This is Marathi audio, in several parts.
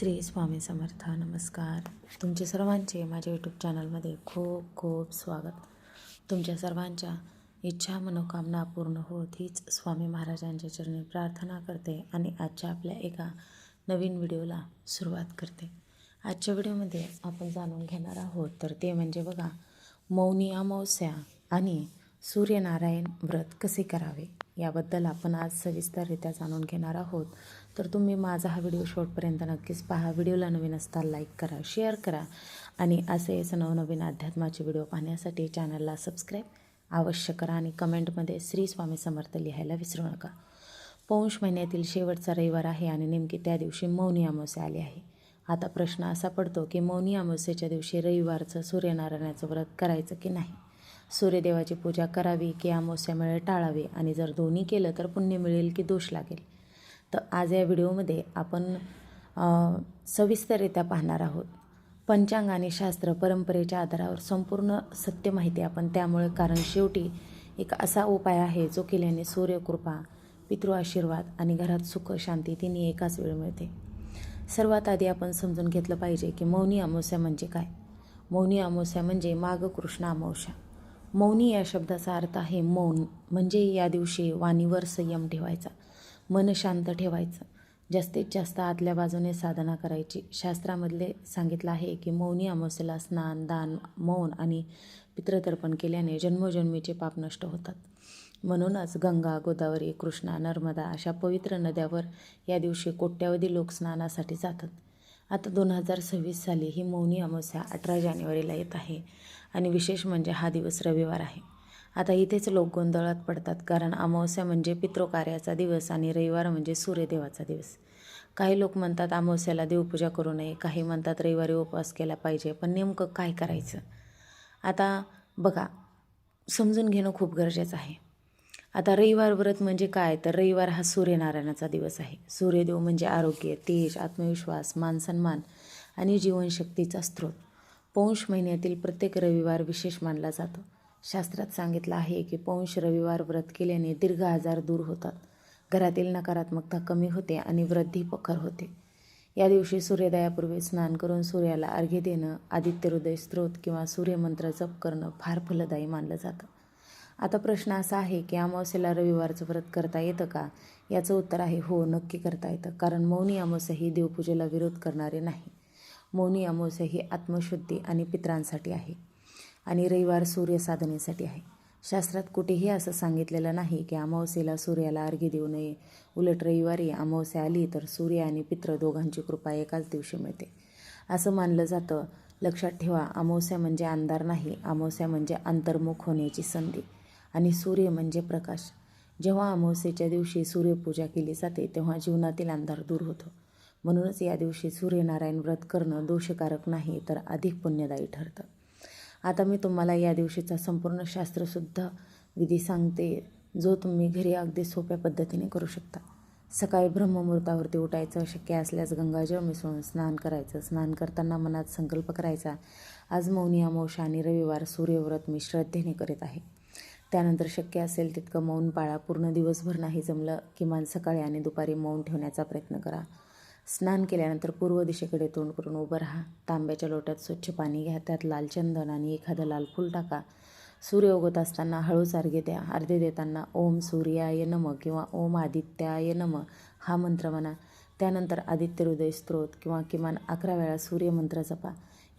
श्री स्वामी समर्थ नमस्कार. तुमचे सर्वांचे माझ्या यूट्यूब चॅनलमध्ये खूप खूप स्वागत. तुमच्या सर्वांच्या इच्छा मनोकामना पूर्ण होत हीच स्वामी महाराजांच्या चरणी प्रार्थना करते आणि आजच्या आपल्या एका नवीन व्हिडिओला सुरुवात करते. आजच्या व्हिडिओमध्ये आपण जाणून घेणार आहोत तर ते म्हणजे बघा मौनी अमावस्या आणि सूर्यनारायण व्रत कसे करावे याबद्दल आपण आज सविस्तररित्या जाणून घेणार आहोत. तर तुम्ही माझा हा व्हिडिओ शेवटपर्यंत नक्कीच पहा. व्हिडिओला नवीन असता लाईक करा शेअर करा आणि असेच नवनवीन अध्यात्माचे व्हिडिओ पाहण्यासाठी चॅनलला सबस्क्राईब अवश्य करा आणि कमेंटमध्ये श्री स्वामी समर्थ लिहायला विसरू नका. पौष महिन्यातील शेवटचा रविवार आहे आणि नेमकी त्या दिवशी मौनी अमावस्या आली आहे. आता प्रश्न असा पडतो की मौनी अमावस्येच्या दिवशी रविवारचं सूर्यनारायणाचं व्रत करायचं की नाही? सूर्यदेवाची पूजा करावी की अमावस्यामुळे टाळावी? आणि जर दोन्ही केलं तर पुण्य मिळेल की दोष लागेल? तर आज या व्हिडिओमध्ये आपण सविस्तररित्या पाहणार आहोत. पंचांग आणि शास्त्र परंपरेच्या आधारावर संपूर्ण सत्य माहिती आपण त्यामुळे कारण शेवटी एक असा उपाय आहे जो केल्याने सूर्यकृपा पितृ आशीर्वाद आणि घरात सुख शांती तिन्ही एकाच वेळ मिळते. सर्वात आधी आपण समजून घेतलं पाहिजे की मौनी अमावस्या म्हणजे काय? मौनी अमावस्या म्हणजे माघ कृष्ण अमावस्या. मौनी या शब्दाचा अर्थ आहे मौन म्हणजे या दिवशी वाणीवर संयम ठेवायचा. मन शांत ठेवायचं. जास्तीत जास्त आतल्या बाजूने साधना करायची. शास्त्रामधले सांगितलं आहे की मौनी अमावस्येला स्नान दान मौन आणि पितृतर्पण केल्याने जन्मोजन्मीचे पाप नष्ट होतात. म्हणूनच गंगा गोदावरी कृष्णा नर्मदा अशा पवित्र नद्यावर या दिवशी कोट्यावधी लोक स्नानासाठी जातात. आता दोन हजार सव्वीस साली ही मौनी अमावस्या अठरा जानेवारीला येत आहे आणि विशेष म्हणजे हा दिवस रविवार आहे. आता इथेच लोक गोंधळात पडतात कारण अमावस्या म्हणजे पितृकार्याचा दिवस आणि रविवार म्हणजे सूर्यदेवाचा दिवस. काही लोक म्हणतात अमावस्याला देवपूजा करू नये. काही म्हणतात रविवारी उपवास केला पाहिजे. पण नेमकं काय करायचं? आता बघा समजून घेणं खूप गरजेचं आहे. आता रविवार व्रत म्हणजे काय? तर रविवार हा सूर्यनारायणाचा दिवस आहे. सूर्यदेव म्हणजे आरोग्य तेज आत्मविश्वास मानसन्मान आणि जीवनशक्तीचा स्रोत. पौष महिन्यातील प्रत्येक रविवार विशेष मानला जातो. शास्त्रात सांगितलं आहे की पौंश रविवार व्रत केल्याने दीर्घ आजार दूर होतात. घरातील नकारात्मकता कमी होते आणि वृद्धी पखर होते. या दिवशी सूर्योदयापूर्वी स्नान करून सूर्याला अर्घ्य देणं आदित्य हृदय स्त्रोत किंवा सूर्यमंत्र जप करणं फार फलदायी मानलं जातं. आता प्रश्न असा आहे की अमावस्येला रविवारचं व्रत करता येतं का? याचं उत्तर आहे हो नक्की करता येतं. कारण मौनी अमावस्या ही देवपूजेला विरोध करणारे नाही. मौनी अमावस्या ही आत्मशुद्धी आणि पित्रांसाठी आहे. आणि रविवार सूर्य साधनेसाठी आहे. शास्त्रात कुठेही असं सांगितलेलं नाही की अमावस्येला सूर्याला अर्घ्य देऊ नये. उलट रविवारी अमावस्या आली तर सूर्य आणि पित्र दोघांची कृपा एकाच दिवशी मिळते. असं मानलं जातं. लक्षात ठेवा अमावस्या म्हणजे अंधार नाही अमावस्या म्हणजे अंतर्मुख होण्याची संधी आणि सूर्य म्हणजे प्रकाश. जेव्हा अमावस्येच्या दिवशी सूर्यपूजा केली जाते तेव्हा जीवनातील अंधार दूर होतो. म्हणूनच या दिवशी सूर्यनारायण व्रत करणं दोषकारक नाही तर अधिक पुण्यदायी ठरतं. आता मी तुम्हाला या दिवशीचा संपूर्ण शास्त्रसुद्धा विधी सांगते जो तुम्ही घरी अगदी सोप्या पद्धतीने करू शकता. सकाळी ब्रह्ममुहूर्तावरती उठायचं शक्य असल्यास गंगाजळ मिसळून स्नान करायचं. स्नान करताना मनात संकल्प करायचा आज मौनी अमावशा आणि रविवार सूर्यव्रत मी श्रद्धेने करीत आहे. त्यानंतर शक्य असेल तितकं मौन पाळा पूर्ण दिवसभर नाही जमलं किमान सकाळी आणि दुपारी मौन ठेवण्याचा प्रयत्न करा. स्नान केल्यानंतर पूर्व दिशेकडे तोंड करून उभं राहा. तांब्याच्या लोट्यात स्वच्छ पाणी घ्या. त्यात लाल चंदन आणि एखादं लाल फूल टाका. सूर्य उगत असताना हळूच अर्घ्य द्या. अर्धे देताना ओम सूर्याय नम किंवा ओम आदित्याय नम हा मंत्र म्हणा. त्यानंतर आदित्य हृदय स्त्रोत किंवा किमान अकरा वेळा सूर्यमंत्र जपा.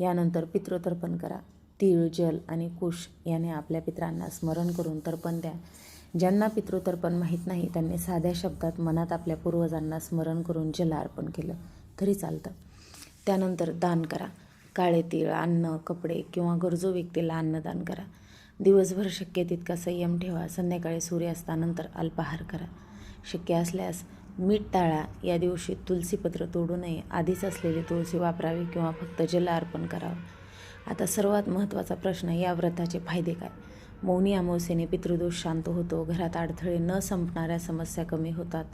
यानंतर पितृतर्पण करा. तीळ जल आणि कुश याने आपल्या पित्रांना स्मरण करून तर्पण द्या. ज्यांना पितृतर्पण माहीत नाही त्यांनी साध्या शब्दात मनात आपल्या पूर्वजांना स्मरण करून जल अर्पण केलं तरी चालतं. त्यानंतर दान करा. काळे तीळ अन्न कपडे किंवा गरजू व्यक्तीला अन्नदान करा. दिवसभर शक्य तितका संयम ठेवा. संध्याकाळी सूर्यास्तानंतर अल्पाहार करा. शक्य असल्यास मीठ टाळा. या दिवशी तुलसीपत्र तोडू नये. आधीच असलेली तुळशी वापरावी किंवा फक्त जल अर्पण करावं. आता सर्वात महत्त्वाचा प्रश्न या व्रताचे फायदे काय? मौनी अमावस्येने पितृदोष शांत होतो. घरात अडथळे न संपणाऱ्या समस्या कमी होतात.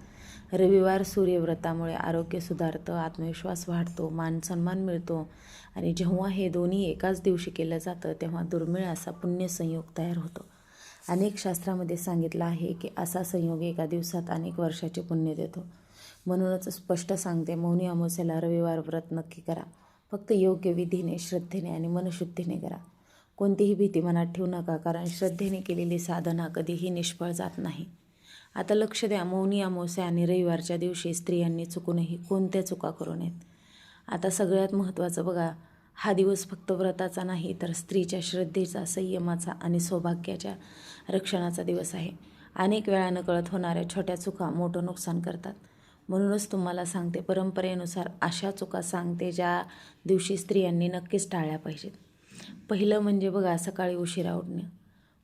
रविवार सूर्यव्रतामुळे आरोग्य सुधारतं आत्मविश्वास वाढतो मानसन्मान मिळतो आणि जेव्हा हे दोन्ही एकाच दिवशी केलं जातं तेव्हा दुर्मिळ असा पुण्यसंयोग तयार होतो. अनेक शास्त्रामध्ये सांगितलं आहे की असा संयोग एका दिवसात अनेक वर्षाचे पुण्य देतो. म्हणूनच स्पष्ट सांगते मौनी अमावस्याला रविवार व्रत नक्की करा. फक्त योग्य विधीने श्रद्धेने आणि मनशुद्धीने करा. कोणतीही भीती मनात ठेवू नका कारण श्रद्धेने केलेली साधना कधीही निष्फळ जात नाही. आता लक्ष द्या मौनी अमावस्या आणि रविवारच्या दिवशी स्त्रियांनी चुकूनही कोणत्या चुका करू नयेत? आता सगळ्यात महत्त्वाचं बघा हा दिवस फक्त व्रताचा नाही तर स्त्रीच्या श्रद्धेचा संयमाचा आणि सौभाग्याच्या रक्षणाचा दिवस आहे. अनेक वेळा नकळत होणाऱ्या छोट्या चुका मोठं नुकसान करतात. म्हणूनच तुम्हाला सांगते परंपरेनुसार अशा चुका सांगते ज्या दिवशी स्त्रियांनी नक्कीच टाळल्या पाहिजेत. पहिलं म्हणजे बघा सकाळी उशिरा उठणं.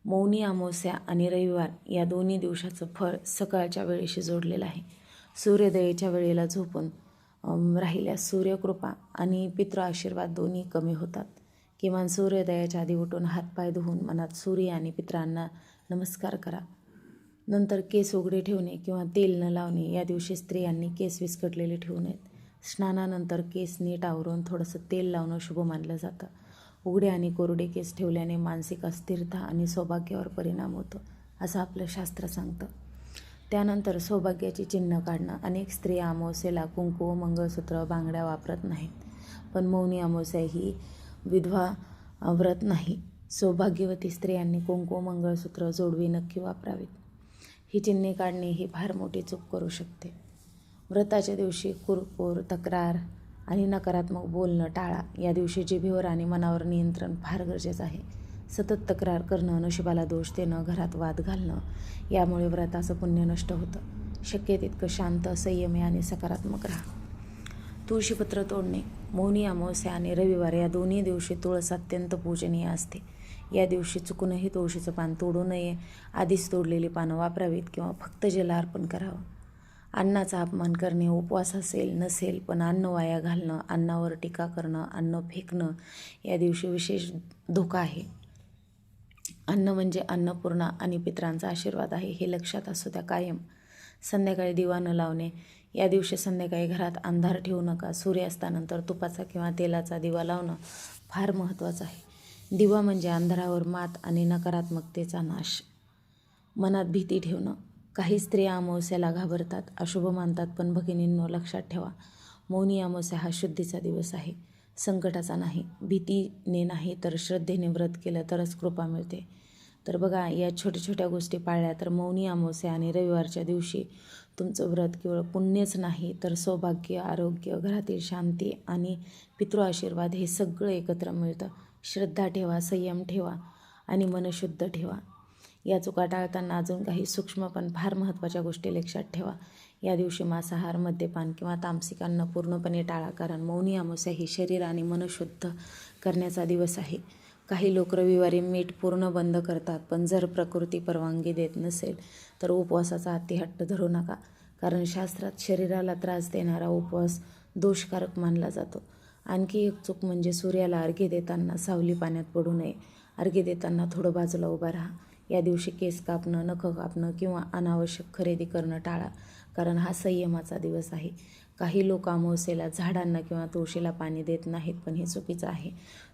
मौनी अमावस्या आणि रविवार या दोन्ही दिवसाचं फळ सकाळच्या वेळेशी जोडलेलं आहे. सूर्योदयाच्या वेळेला झोपून राहिल्या राहिल्यास सूर्यकृपा आणि पितृ आशीर्वाद दोन्ही कमी होतात. किमान सूर्योदयाच्या आधी उठून हातपाय धुवून मनात सूर्य आणि पित्रांना नमस्कार करा. नंतर केस उघडे ठेवणे किंवा तेल न लावणे या दिवशी स्त्रियांनी केस विस्कटलेले ठेवू नयेत स्नानानंतर केस नीट आवरून थोडंसं तेल लावणं शुभ मानलं जातं. उघडे आणि कोरडे केस ठेवल्याने मानसिक अस्थिरता आणि सौभाग्यावर परिणाम होतो असं आपलं शास्त्र सांगतं. त्यानंतर सौभाग्याची चिन्ह काढणं. अनेक स्त्रिया अमावस्येला कुंकू मंगळसूत्र बांगड्या वापरत नाहीत पण मौनी अमावस्या ही विधवा व्रत नाही. सौभाग्यवती स्त्रियांनी कुंकू मंगळसूत्र जोडवी नक्की वापरावीत. ही चिन्हे काढणे ही फार मोठी चूक करू शकते. व्रताच्या दिवशी कुरकूर तक्रार आणि नकारात्मक बोलणं टाळा. या दिवशी जिभेवर आणि मनावर नियंत्रण फार गरजेचं आहे. सतत तक्रार करणं नशिबाला दोष देणं घरात वाद घालणं यामुळे व्रताचं पुण्य नष्ट होतं. शक्य तितकं शांत संयमी आणि सकारात्मक राहा. तुळशीपत्र तोडणे. मौनी अमावस्या आणि रविवार या दोन्ही दिवशी तुळस अत्यंत पूजनीय असते. या दिवशी चुकूनही तुळशीचं पान तोडू नये. आधीच तोडलेली पानं वापरावीत किंवा फक्त जल अर्पण करावं. अन्नाचा अपमान करणे उपवास असेल नसेल पण अन्न वाया घालणं अन्नावर टीका करणं अन्न फेकणं या दिवशी विशेष धोका आहे. अन्न म्हणजे अन्नपूर्णा आणि पित्रांचा आशीर्वाद आहे हे लक्षात असू द्या कायम. संध्याकाळी दिवा न लावणे या दिवशी संध्याकाळी घरात अंधार ठेवू नका. सूर्यास्तानंतर तुपाचा किंवा तेलाचा दिवा लावणं फार महत्त्वाचं आहे. दिवा म्हणजे अंधारावर मात आणि नकारात्मकतेचा नाश. मनात भीती ठेवणं. काही स्त्रिया अमावस्याला घाबरतात अशुभ मानतात पण भगिनींनो लक्षात ठेवा मौनी अमावस्या हा शुद्धीचा दिवस आहे. संकटाचा नाही भीतीने नाही तर श्रद्धेने व्रत केलं तरच कृपा मिळते. तर बघा या छोट्या छोट्या गोष्टी पाळल्या तर मौनी अमावस्या आणि रविवारच्या दिवशी तुमचं व्रत केवळ पुण्यच नाही तर सौभाग्य आरोग्य घरातील शांती आणि पितृ आशीर्वाद हे सगळं एकत्र मिळतं. श्रद्धा ठेवा संयम ठेवा आणि मनशुद्ध ठेवा. या चुका टाळताना अजून काही सूक्ष्म पण फार महत्त्वाच्या गोष्टी लक्षात ठेवा. या दिवशी मांसाहार मद्यपान किंवा तामसिक अन्न पूर्णपणे टाळा कारण मौनी अमावस्या ही शरीर आणि मन शुद्ध करण्याचा दिवस आहे. काही लोक रविवारी मीठ पूर्ण बंद करतात पण जर प्रकृती परवानगी देत नसेल तर उपवासाचा अतिहट्ट धरू नका कारण शास्त्रात शरीराला त्रास देणारा उपवास दोषकारक मानला जातो. आणखी एक चूक म्हणजे सूर्याला अर्घ्य देताना सावली पाण्यात पडू नये. अर्घ्य देताना थोडं बाजूला उभा राहा. या दिवशी केस कापणं नखं कापणं किंवा अनावश्यक खरेदी करणं टाळा कारण हा संयमाचा दिवस आहे. काही लोक अमावस्येला झाडांना किंवा तुळशीला पाणी देत नाहीत पण हे चुकीचं आहे.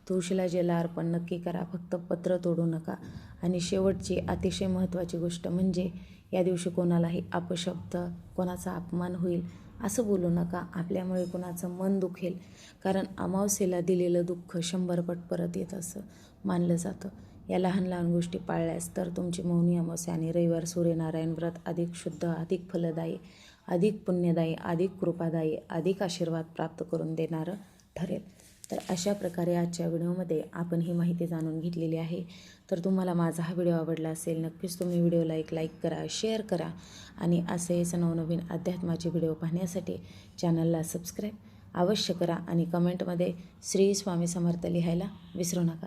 तुळशीला जेला अर्पण नक्की करा फक्त पत्र तोडू नका. आणि शेवटची अतिशय महत्त्वाची गोष्ट म्हणजे या दिवशी कोणालाही अपशब्द कोणाचा अपमान होईल असं बोलू नका. आपल्यामुळे कोणाचं मन दुखेल. कारण अमावस्येला दिलेलं दुःख शंभरपट परत येत असं मानलं जातं. या लहान लहान गोष्टी पाळल्यास तर तुमची मौनी अमावस्या आणि रविवार सूर्यनारायण व्रत अधिक शुद्ध अधिक फलदायी अधिक पुण्यदायी अधिक कृपादायी अधिक आशीर्वाद प्राप्त करून देणारं ठरेल. तर अशा प्रकारे आजच्या व्हिडिओमध्ये आपण ही माहिती जाणून घेतलेली आहे. तर तुम्हाला माझा हा व्हिडिओ आवडला असेल नक्कीच तुम्ही व्हिडिओला एक लाईक करा शेअर करा आणि असेच नवनवीन अध्यात्माचे व्हिडिओ पाहण्यासाठी चॅनलला सबस्क्राईब अवश्य करा आणि कमेंटमध्ये श्री स्वामी समर्थ लिहायला विसरू नका.